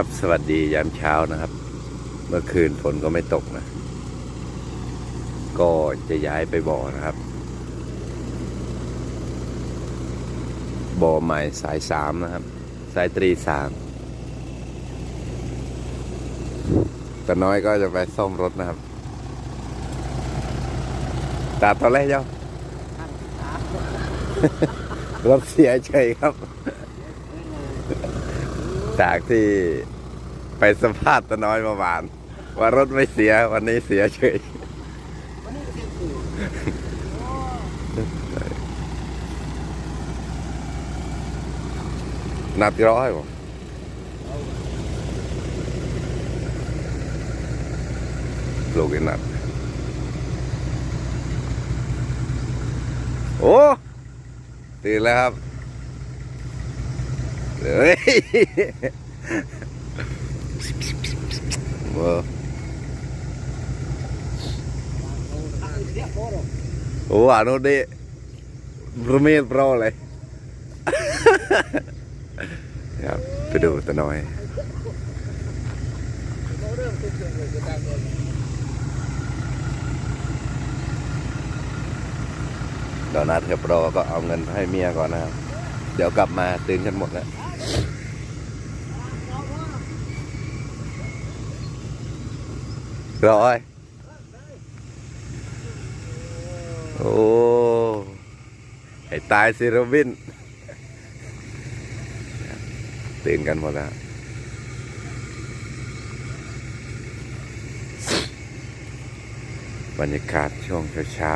ครับสวัสดียามเช้านะครับ เมื่อคืนฝนก็ไม่ตกนะ ก็จะย้ายไปบ่อนะครับ บ่อใหม่สายสามนะครับ สายตรีสามแต่น้อยก็จะไปซ่อมรถนะครับตัดตอนแรกเจ้ารถเสียเฉยครับ จากที่ไปสัมภาษณ์ตะน้อยเมื่อวาน ว่ารถไม่เสียวันนี้เสียเฉยนัดร้อยบ่ลูกไอ้นัดโอ้ตื่นแล้วครับ เฮ้ยว้อโอ้อนุดิบรมีดโปรเลยครับไปดูตะน้อยเดี๋ยวนัดกับโปรก็เอาเงินให้เมียก่อนนะครับ เดี๋ยวกลับมาตื่นกันหมดแล้ว ร้อย โอ้ให้ตายสิโรบิน ตื่นกันหมดแล้วบรรยากาศช่วงเช้า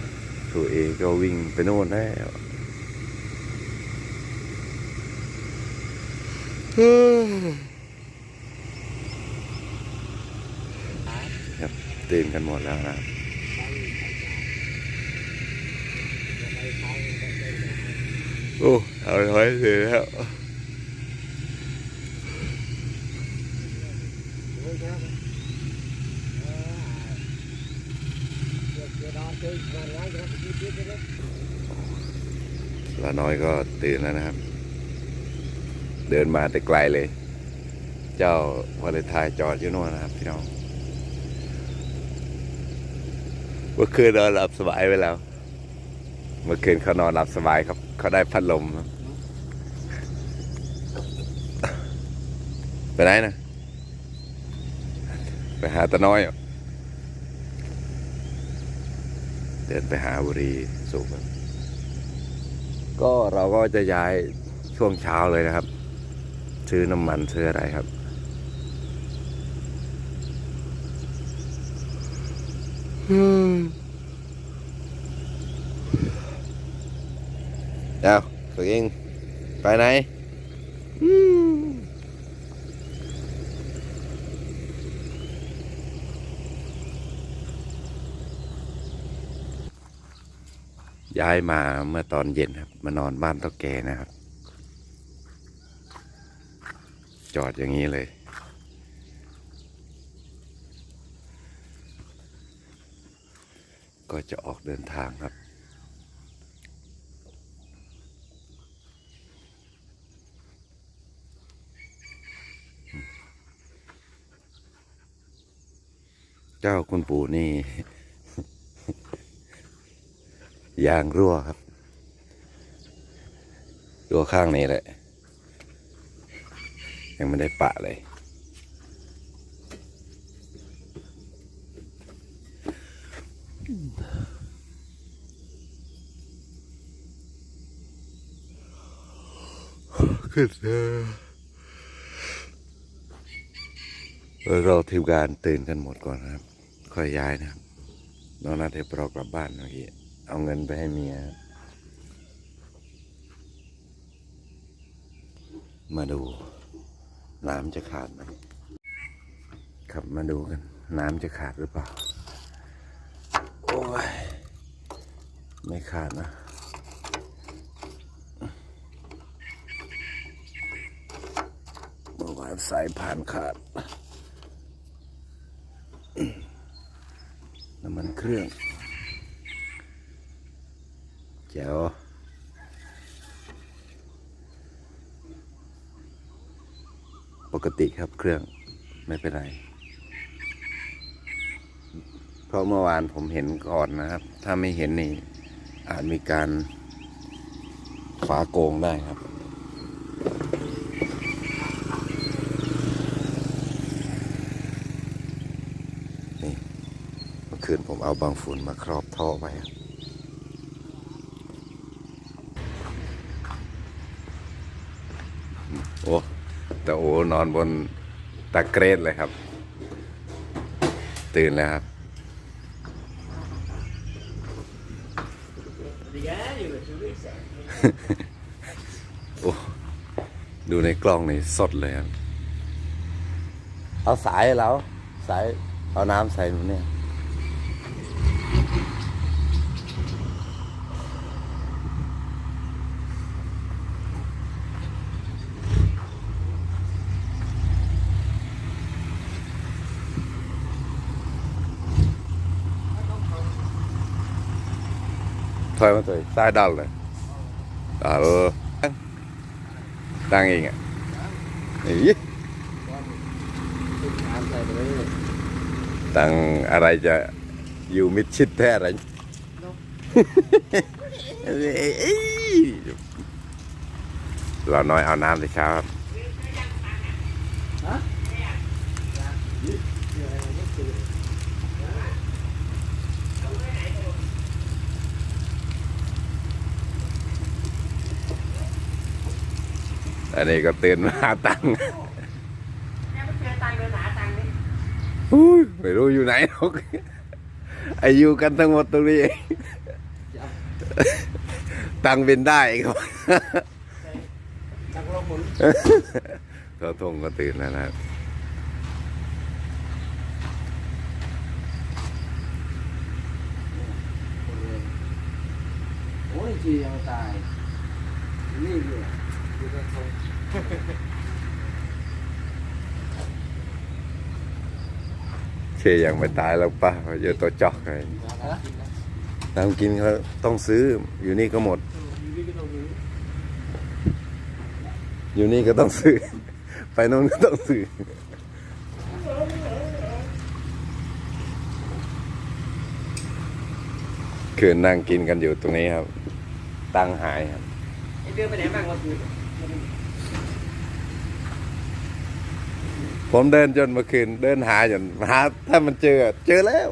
ๆตัวเอก็วิ่งไปโน่นแล้วครับ ตื่นกันหมดแล้วนะโอ้เอาถอยเสียแล้วลาน้อยก็ตื่นแล้วนะครับ เดินมาแต่ไกลเลย เจ้าวาเลนไทน์จอดอยู่โน่นนะครับพี่น้อง เมื่อคืนนอนหลับสบายไปแล้ว เมื่อคืนเขานอนหลับสบายครับเขาได้พัดลมครับไปไหนนะไปหาตาน้อยเดินไปหาบุรีสูบก็เราก็จะย้ายช่วงเช้าเลยนะครับ ซื้อน้ำมันซื้ออะไรครับ เอาตัวเอง ไปไหนย้ายมาเมื่อตอนเย็นครับ มานอนบ้านเท่าแก่นะครับ จอดอย่างนี้เลย ก็จะออกเดินทางครับ เจ้าคุณปู่นี่ ยางรั่วครับรั่วข้างนี้แหละ ยังไม่ได้ปะเลย ขึ้นเถอเราทีมงานตื่นกันหมดก่อนนะครับ ค่อยย้ายนะครับน้องนาเทปรอกลับบ้านเมื่อกี้เอาเงินไปให้เมีย มาดู น้ำจะขาดไหมครับมาดูกัน น้ำจะขาดหรือเปล่า ยไม่ขาดนะเมื่อวานสายผ่านขาด น้ำมันเครื่องแจ๋วปกติครับเครื่องไม่เป็นไร เพราะเมื่อวานผมเห็นก่อนนะครับ ถ้าไม่เห็นนี่อาจมีการฝาโกงได้ครับนี่เมื่อคืนผมเอาบางฝุ่นมาครอบท่อไว้ครับโอ้แต่โอ้นอนบนตะเกรดเลยครับ ตื่นแล้วครับ โอ้ดูในกล้องนี่สดเลยครับ เอาสายแล้วสายเอาน้ำใส่หนูเนี่ย thôi mà thôi sai đâu rồi ờ ừ. đang yên à Ý. น้ำใส่ตั้งอะไรจะอยู่มิดชิดแท้อะไรเราน้อยเอาน้ำสิครับ ฮะ อั นนี้ก็ตื่นมาหาตังค์แม่ไม่เจอตังค์เลยหาตังค์นี่อุ้ยไม่รู้อยู่ไหนหรอกไอายุกันทั้งหมดตรงนี้เองตังค์เป็นได้ครับตักลงหมุนเขาทงก็ตื่นแล้วนะครับโอ้ยจียังตายนี่อยู่ อยู่กันทรงเคยังไม่ตายแล้วป้าเยอะตัวจอกเลยฮะน้ำกินเขาต้องซื้อ อยู่นี่ก็หมดอยู่นี่ก็ต้องรู้อยู่นี่ก็ต้องซื้อ ไปโน่นก็ต้องซื้อคืนนั่งกินกันอยู่ตรงนี้ครับ ตั้งหายครับไอ้เดือนไปไหนบ้างวันคืน ผมเดินจนเมื่อคืนเดินหาจนหาถ้ามันเจอ เจอแล้ว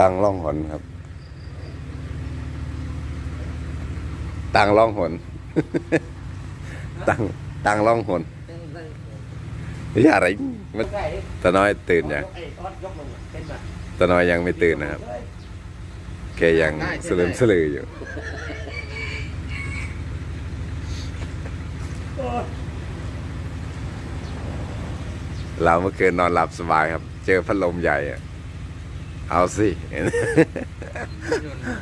ตังล่องหนครับ ตังล่องหน ตังตังล่องหนอย่าอะไรมันตาน้อยตื่นยังตอนยกลงเป็นแบบตาน้อยยังไม่ตื่นนะครับ แกยังสลืมสลืออยู่เราเมื่อคืนนอนหลับสบายครับ เจอพัดลมใหญ่อะ เอาสิ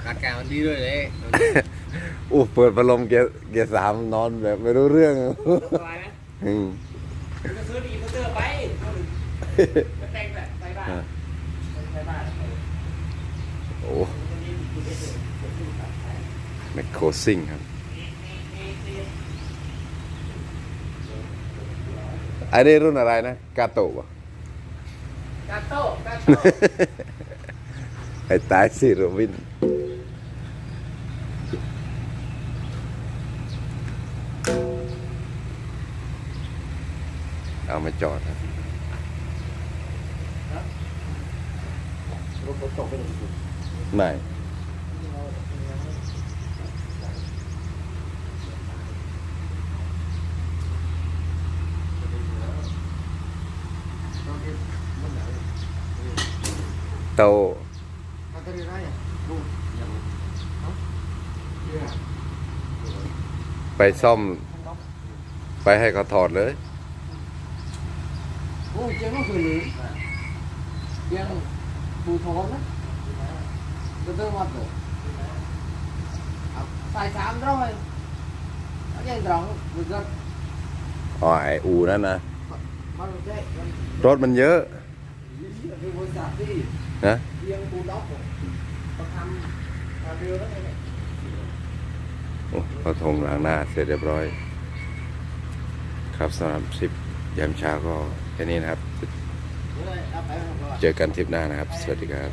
อากาศมันดีด้วยเลยอู้เปิดพัดลมเกียร์เกียร์สามนอนแบบไม่รู้เรื่องสบายไหมอืมคุณจะซื้อดีมอเตอร์ไปจะแต่งแบบไปบ้านไปบ้านโอ้แมคโครซิ่งครับอันนี้รุ่นอะไรนะ กาโตะวะกาโต้กาโต้ ไอ้ตายสิโรบิน เอามาจอดครับรถตกไปหนึ่งจุดไม่โต มันก็ได้ไรอะดูอย่าง ไป ซ่อม ไปให้เขาถอดเลยโอ้ยเจ้าก็คือหรือเจ้าปูทองนะก็ต้องวัดเลยตายสามร้อยแล้วยังตรงมันก็อ๋อไออูนั่นนะมันใช่มันรถมันเยอะมีบริษัทที่นะเรียงปูด็อกเขาทำเรือแล้วไง โอ้เขาทงหลังหน้าเสร็จเรียบร้อย ครับสำหรับทริปยามเช้าก็แค่นี้นะครับ เจอกันทริปหน้านะครับ สวัสดีครับ